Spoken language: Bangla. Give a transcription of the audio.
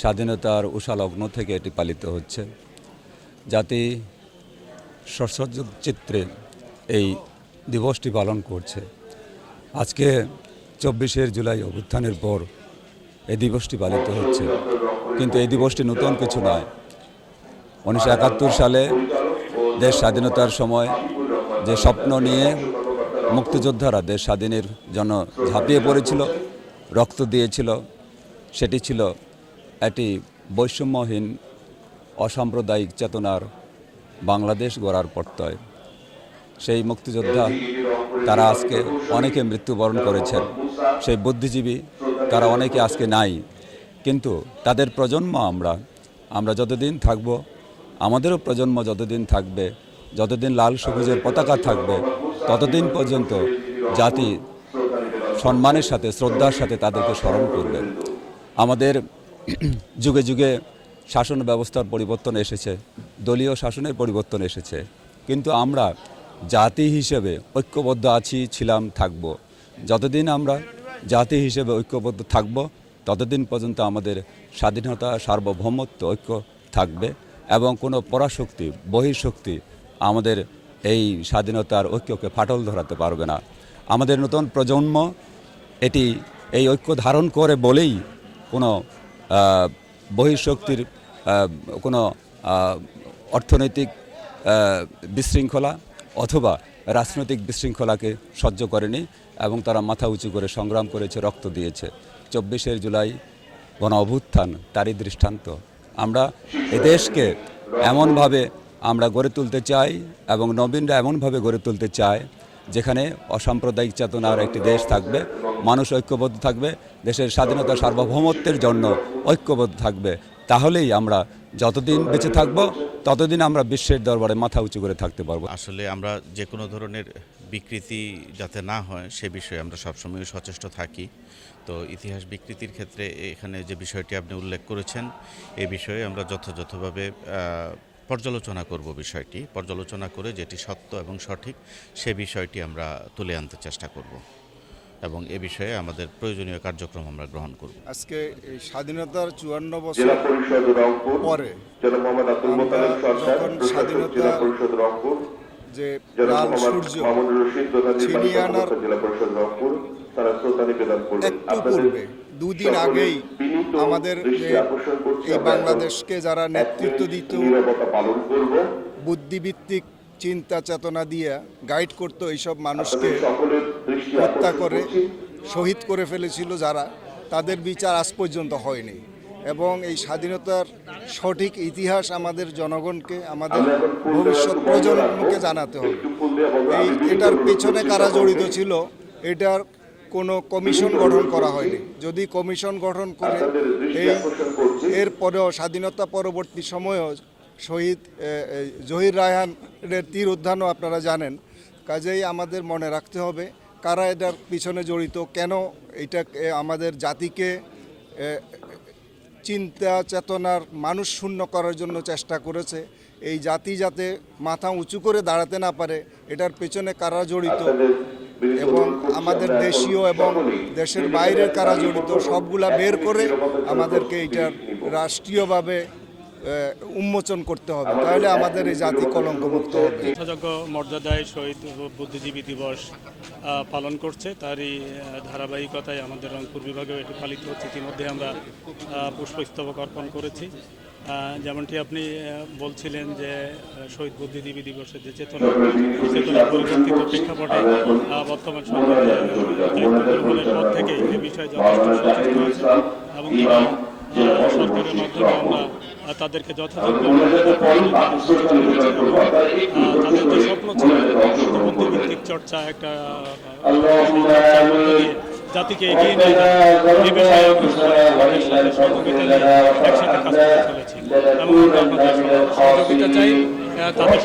স্বাধীনতার উষালগ্ন থেকে এটি পালিত হচ্ছে। জাতি সসজ্জ চিত্রে এই দিবসটি পালন করছে। আজকে চব্বিশের জুলাই অভ্যুত্থানের পর এই দিবসটি পালিত হচ্ছে। কিন্তু এই দিবসটি নতুন কিছু নয়। উনিশশো একাত্তর সালে দেশ স্বাধীনতার সময় যে স্বপ্ন নিয়ে মুক্তিযোদ্ধারা দেশ স্বাধীনের জন্য ঝাঁপিয়ে পড়েছিল, রক্ত দিয়েছিল, সেটি ছিল একটি বৈষম্যহীন, অসাম্প্রদায়িক চেতনার বাংলাদেশ গড়ার প্রত্যয়। সেই মুক্তিযোদ্ধা তারা আজকে অনেকে মৃত্যুবরণ করেছেন। সেই বুদ্ধিজীবী তারা অনেকে আজকে নাই। কিন্তু তাদের প্রজন্ম আমরা আমরা যতদিন থাকব, আমাদেরও প্রজন্ম যতদিন থাকবে, যতদিন লাল সবুজের পতাকা থাকবে, ততদিন পর্যন্ত জাতি সম্মানের সাথে, শ্রদ্ধার সাথে তাদেরকে স্মরণ করবে। আমাদের যুগে যুগে শাসন ব্যবস্থার পরিবর্তন এসেছে, দলীয় শাসনের পরিবর্তন এসেছে। কিন্তু আমরা জাতি হিসেবে ঐক্যবদ্ধ আছি, ছিলাম, থাকব। যতদিন আমরা জাতি হিসেবে ঐক্যবদ্ধ থাকব, ততদিন পর্যন্ত আমাদের স্বাধীনতা, সার্বভৌমত্ব, ঐক্য থাকবে এবং কোনো পরাশক্তি, বহিঃশক্তি আমাদের এই স্বাধীনতার ঐক্যকে ফাটল ধরাতে পারবে না। আমাদের নতুন প্রজন্ম এটি, এই ঐক্য ধারণ করে বলেই কোনো বহিঃশক্তির কোনো অর্থনৈতিক বিশৃঙ্খলা অথবা রাজনৈতিক বিশৃঙ্খলাকে সহ্য করেনি এবং তারা মাথা উঁচু করে সংগ্রাম করেছে, রক্ত দিয়েছে। চব্বিশে জুলাই গণ অভ্যুত্থান, তারই দৃষ্টান্ত। আমরা এদেশকে এমনভাবে আমরা গড়ে তুলতে চাই এবং নবীনরা এমনভাবে গড়ে তুলতে চায় যেখানে অসাম্প্রদায়িক চেতনার একটি দেশ থাকবে, মানুষ ঐক্যবদ্ধ থাকবে, দেশের স্বাধীনতা সার্বভৌমত্বের জন্য ঐক্যবদ্ধ থাকবে, তাহলেই আমরা যতদিন বেঁচে থাকব, ততদিন আমরা বিশ্বের দরবারে মাথা উঁচু করে থাকতে পারব। আসলে আমরা যে কোনো ধরনের বিকৃতি যাতে না হয়, সে বিষয়ে আমরা সবসময় সচেষ্ট থাকি। তো ইতিহাস বিকৃতির ক্ষেত্রে এখানে যে বিষয়টি আপনি উল্লেখ করেছেন, এ বিষয়ে আমরা যথাযথভাবে পর্যালোচনা করব বিষয়টি। পর্যালোচনা করে যেটি সত্য এবং সঠিক, সে বিষয়টি আমরা তুলে আনতে চেষ্টা করব। এবং এ বিষয়ে আমাদের প্রয়োজনীয় কার্যক্রম আমরা গ্রহণ করব। আজকে এই স্বাধীনতার চুয়ান্ন বছর জেলা পরিষদ রংপুর পরে যখন স্বাধীনতা পরিষদ রংপুর যে লাল সূর্য ছিনিয়ে আনার জেলা পরিষদ রংপুর তারা শ্রদ্ধা নিবেদন করবেন। একটু পূর্বে দুদিন আগেই আমাদের যে এই বাংলাদেশকে যারা নেতৃত্ব দিত বুদ্ধিভিত্তিক চিন্তা চেতনা দিয়ে গাইড করতো এইসব মানুষকে হত্যা করে শহীদ করে ফেলেছিল যারা তাদের বিচার আজ পর্যন্ত হয়নি এবং এই স্বাধীনতার সঠিক ইতিহাস আমাদের জনগণকে আমাদের ভবিষ্যৎ। প্রজন্মকে জানাতে হবে। এই এটার পেছনে কারা জড়িত ছিল এটার কোনো কমিশন গঠন করা হয়নি যদি কমিশন গঠন করে এই আকর্ষণ করছি। এর পরেও স্বাধীনতা পরবর্তী সময়েও শহীদ জহির রায়হানের তীর উদ্যানও আপনারা জানেন। কাজেই আমাদের মনে রাখতে হবে কারা এটার পিছনে জড়িত কেন এটা আমাদের জাতিকে চিন্তা চেতনার মানুষ শূন্য করার জন্য চেষ্টা করেছে। এই জাতি যাতে মাথা উঁচু করে দাঁড়াতে না পারে এটার পেছনে কারা জড়িত এবং আমাদের দেশীয় এবং দেশের বাইরের কারা জড়িত সবগুলা বের করে আমাদেরকে করে এইটার রাষ্ট্রীয়ভাবে উন্মোচন করতে হবে। তাহলে আমাদের এই জাতি কলঙ্কমুক্ত হবে। যথাযোগ্য মর্যাদায় শহীদ বুদ্ধিজীবী দিবস পালন করছে। তারই ধারাবাহিকতায় আমাদের রংপুর বিভাগেও এটি পালিত হচ্ছে। ইতিমধ্যে আমরা পুষ্পস্তবক অর্পণ করেছি। যেমনটি আপনি বলছিলেন যে শহীদ বুদ্ধিজীবী দিবসের যে চেতনা চেতনা পরিবর্তিত প্রেক্ষাপটে বর্তমান সরকার আহ, পর থেকে এ বিষয়ে যথেষ্ট সচেষ্ট হয়েছে এবং সরকারের মাধ্যমে আমরা তাদেরকে যথাযথ তাদের যে স্বপ্ন ছিল ভিত্তিক চর্চা একটা জাতিকে এগিয়ে নিয়ে বিষয়ে সহযোগিতা একসাথে কাজ চলেছি। এবং আমরা আপনাদের সহযোগিতা চাই। তাদের